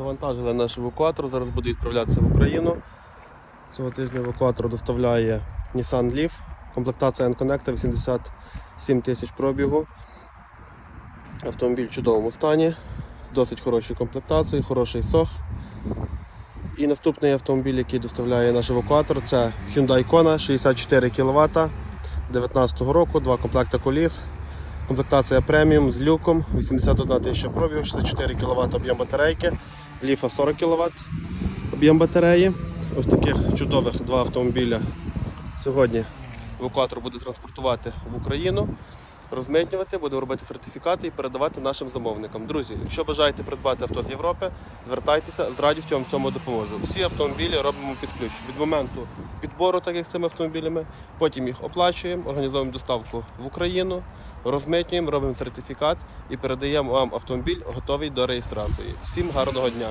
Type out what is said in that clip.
Завантажили наш евакуатор, зараз буде відправлятися в Україну. Цього тижня евакуатор доставляє Nissan Leaf, комплектація N-Connector 87 тисяч пробігу. Автомобіль в чудовому стані, досить хорошій комплектації, хороший сох. І наступний автомобіль, який доставляє наш евакуатор, це Hyundai Kona 64 кВт 2019 року, два комплекти коліс. Комплектація преміум з люком, 81 тисяча пробігу, 64 кВт об'єм батарейки, ліфа 40 кВт об'єм батареї. Ось таких чудових два автомобіля сьогодні евакуатор буде транспортувати в Україну, розмитнювати, буде робити сертифікати і передавати нашим замовникам. Друзі, якщо бажаєте придбати авто з Європи, звертайтеся, з радістю вам в цьому допоможу. Всі автомобілі робимо під ключ від моменту підбору, так як з цими автомобілями, потім їх оплачуємо, організовуємо доставку в Україну, розмитнюємо, робимо сертифікат і передаємо вам автомобіль готовий до реєстрації. Всім гарного дня!